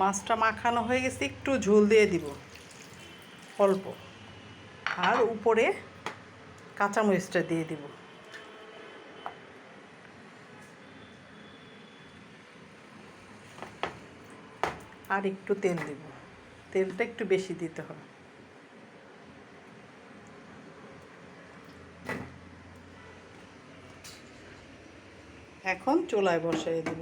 মাছটা মাখানো হয়ে গেছে, একটু ঝোল দিয়ে দিব, অল্প। আর উপরে কাঁচামরিচটা দিয়ে দিব। আর একটু তেল দিব, তেলটা একটু বেশি দিতে হবে। এখন চুলায় বসাই দিব।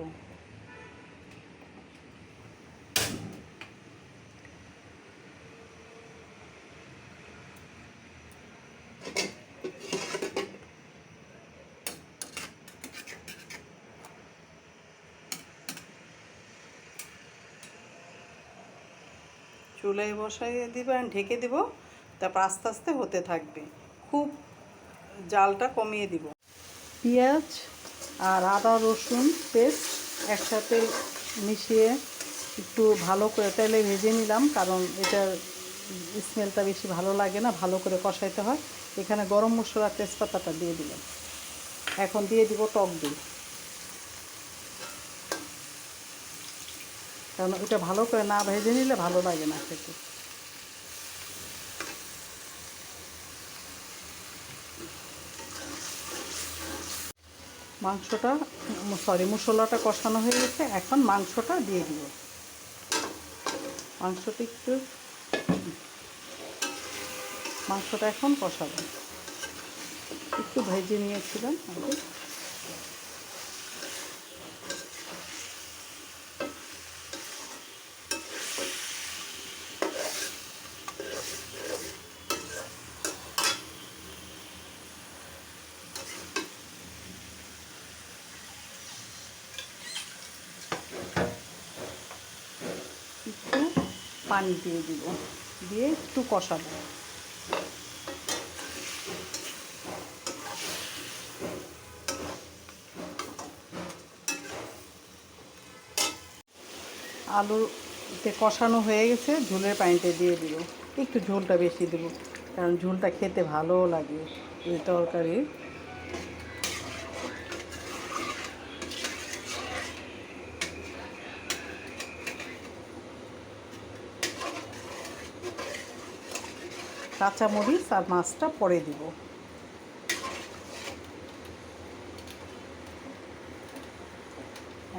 চুলায় বসাইয়ে দিব আর ঢেকে দিব, তারপর আস্তে আস্তে হতে থাকবে। খুব জালটা কমিয়ে দিব। পেঁয়াজ আর আদা, রসুন পেস্ট একসাথে মিশিয়ে একটু ভালো করে তেলে ভেজে নিলাম, কারণ এটার স্মেলটা বেশি ভালো লাগে না, ভালো করে কষাইতে হয়। এখানে গরম মশলা তেজপাতাটা দিয়ে দিলাম। এখন দিয়ে দিব টক দই। কারণ এটা ভালো করে না ভেজে নিলে ভালো লাগে না খেতে। মাংসটা, সরি, মশলাটা কষানো হয়ে গেছে, এখন মাংসটা দিয়ে দিব। মাংসটা একটু, মাংসটা এখন কষাবো। একটু ভেজে নিয়েছিলাম, আগে একটু পানি দিয়ে দিব। দিয়ে একটু কষাবো। আলুতে কষানো হয়ে গেছে, ঝোলের পানিতে দিয়ে দিব। একটু ঝোলটা বেশি দেবো, কারণ ঝোলটা খেতে ভালোও লাগে। এই তরকারি কাঁচামরিচ আর মাছটা পরে দিব।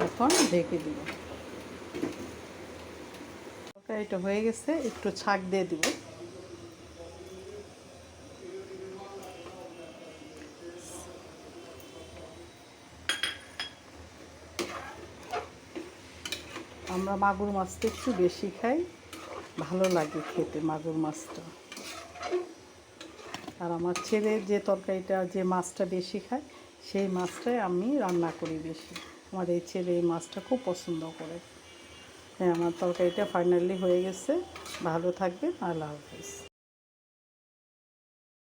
এখন ঢেকে দিব। তরকারিটা হয়ে গেছে, একটু ছাক দিয়ে দিব। আমরা মাগুর মাছটা একটু বেশি খাই, ভালো লাগে খেতে মাগুর মাছটা। আর আমার ছেলে যে তরকারিটা, যে মাছটা বেশি খায়, সেই মাছটাই আমি রান্না করি বেশি। আমার এই ছেলে এই মাছটা খুব পছন্দ করে। হ্যাঁ আমার তরকারিটা ফাইনালি হয়ে গেছে। ভালো থাকবেন। আল্লাহ হাফিজ।